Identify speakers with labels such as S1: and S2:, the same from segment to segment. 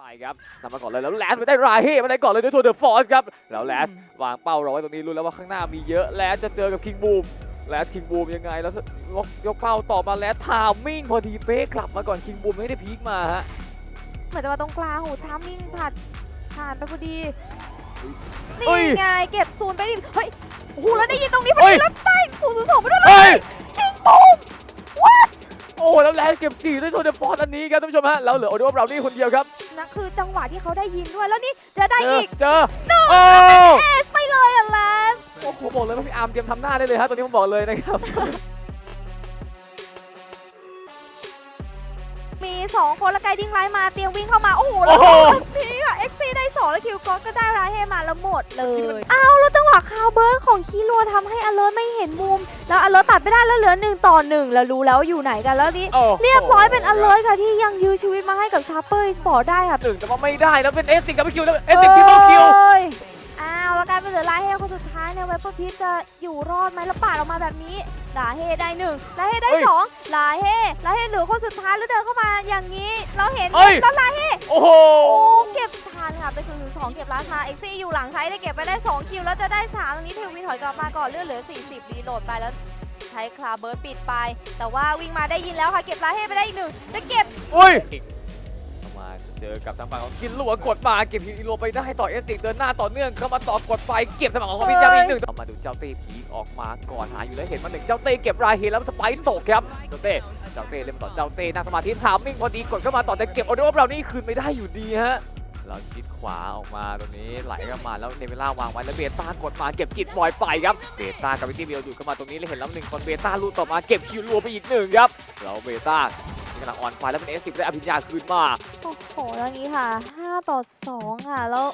S1: ไปครับนำมาก่อนเลยแล้วแลสไปได้ราเฮ่มาได้ก่อนเลยด้วยทัวร์เดอะฟอร์สครับแล้วแลสวางเป้ารอไว้ตรงนี้รู้แล้วว่าข้างหน้ามีเยอะแลสจะเจอกับคิงบูมแลสคิงบูมยังไงแล้วยกยกเป้าต่อมาแลสทามมิ่งพอดีเป๊ะกลับมาก่อนคิงบูมไม่ได้พีคมาฮะ
S2: เหมือนจะมาตรงกลางหูทามมิ่งผ่านผ่านไปพอดี
S1: เฮ้ย
S2: นี่ไงเก็บซูนไปดิเฮ้ยโอ้โหแล้วได้ยินตรงนี้พอ
S1: เฮ้
S2: ดี
S1: ย
S2: แล้วได้ศูนย์ศูนย์สองไปด้วยเล
S1: เฮ้
S2: ย
S1: ย
S2: คิงบูม what
S1: โอ้แล้วแลสเก็บสี่ด้วยทัวร์เดอะฟอร์สอันนี้ครับท่านผู้ชมฮะแล้วเหลือโอเดอร์บราวนี่คนเดียวครับ
S2: นะคือจังหวะที่เขาได้ยินด้วยแล้วนี่จะได้
S1: เจอ
S2: อีก
S1: เจอโอ้
S2: เอสไปเลยอะแลน
S1: โอ้โหบอกเลยว่าพี่อาร์มเตรียมทำหน้าได้เลยฮะตอนนี้ผมบอกเลยนะครับ
S2: มีสองคนแล้วไกดิ้งไลน์มาเตรียมวิ่งเข้ามา โอ้โหแล้ว
S1: โอ้โห
S2: นี่ค่ะเอ็กซี่ได้สองแล้วคิวก็ก็ได้ราเฮมาแล้วหมดเลยอ้าวแล้วจังห วะคาวเบิร์นของคีรัวทำให้อเลอร์ไม่เห็นมุม แล้วอเลอร์ตัดไม่ได้แล้วเหลือหนึ่งต่อหนึ่งแล้วรู้แล้วอยู่ไหนกันแล้วนี่
S1: โอ้โห
S2: เรียบร้อยเป็นอเลอร์ค่ะที่ยังยื้อชีวิตมาให้กับชาร์เปอร์สปอร์ตได้ค่ะ
S1: หนึ่งแต่ว่าไม่ได้แล้วเป็นเอสติกกับคิวแล้วเอสติกทิปเปิลคิว
S2: เอ้ยอ้าวแล้วกลายเป็นเหลือลาเฮคนสุดท้ายในเวเปอร์พีชจะอยู่รอดไหมแล้วปาดออกมาแบบนี้ลาเฮได้หนึ่งลาเฮได้
S1: เฮ้ย
S2: สองลาเฮลาเฮเหลือคนสุดท้ายแล้วเดินเข้ามาอย่างนี้ เราเห็น
S1: เฮ้ย
S2: แล้วลาเฮ
S1: โอ้โห
S2: โอ้เก็บ ทันค่ะเป็นศูนย์ถึงสองเก็บราคาเอ็กซี่อยู่หลังใช้ได้เก็บไปได้ 2 คิว แล้วจะได้3ตรงนี้เทวีถอยกลับมาก่อนเลือดเหลือ 40 รีโหลดไปแล้วใช้คลาเบิร์ดปิดไป แต่ว่าวิ่งมาได้ยินแล้วค่ะ เก็บลาเฮไปได้อีกหนึ่งจะเก็บ
S1: อุ้ยมาเจอกับทางฝั่งของกินลัวกดมาเก็บฮิโรไปได้ต่อเอสติกเดินหน้าต่อเนื่องเข้ามาต่อกดไปเก็บทางฝั่งของพิจาอีกหนึ่งเอามาดูเจ้าเต้ผีออกมาก่อนหาอยู่แล้วเห็นมาหนึ่งเจ้าเต้เก็บรายเฮแล้วสไปร์ตกครับเจ้าเต้เจ้าเต้เล่นต่อเจ้าเต้นั่งสมาธิถามมิ่งพอดีกดเข้ามาต่อแต่เก็บออเดอร์เรานี่คืนไม่ได้อยู่ดีฮะ เราจิตขวาออกมาตรงนี้ไหลเข้ามาแล้วเนเวล่าวางไว้แล้วเบต้ากดมาเก็บจิตบอยไปครับเบต้ากับวิตี้เบลดูดเข้ามาตรงนี้เลยเห็นแล้วหนึ่งคนเบต้าลูดต่อมาเก็บคิวรัวไปอีกหนึ่งครับเราเบต้ากำลังออนไฟแล้วเป็นเอสสิบได้อภิญญาคืนมา
S2: โอ้โหแล้วอย่างนี้ค่ะ 5 ต่อ 2 ค่ะ แล้ว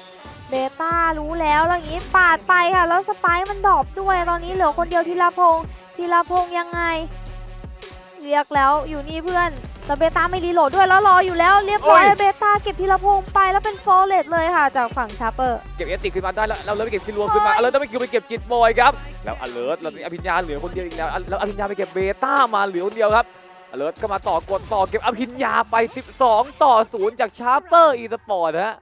S2: เบต้ารู้แล้วแล้วอย่างนี้ปาดไปค่ะ แล้วสไปร์มันดรอปด้วย ตอนนี้เหลือคนเดียวทีละพงษ์ทีละพงษ์ยังไง เรียกแล้วอยู่นี่เพื่อน แล้วเบต้าไม่รีโหลดด้วยแล้วรออยู่แล้วเรียบร้อย
S1: โอ้ย
S2: เบต้าเก็บทีละพงษ์ไปแล้วเป็นฟอร์เรสเลยค่ะ จากฝั่งชาร์เปอร์
S1: เก็บเอสติคืนมาได้แล้วเราเลยไปเก็บคิวรัวคืนมาเราต้องไปคิวไปเก็บจิตบอยครับแล้วอเลิร์ตเรามีอภิญญาเหลือคนเดียวอีกแล้วแล้วอภิญญาไปเก็บเบต้ามาเหลือคนเดียวครับอเลิร์ตก็มาต่อกดต่อเก็บอภิญญาไป 12 ต่อ 0 จากชาร์เปอร์อีสปอร์ตฮะ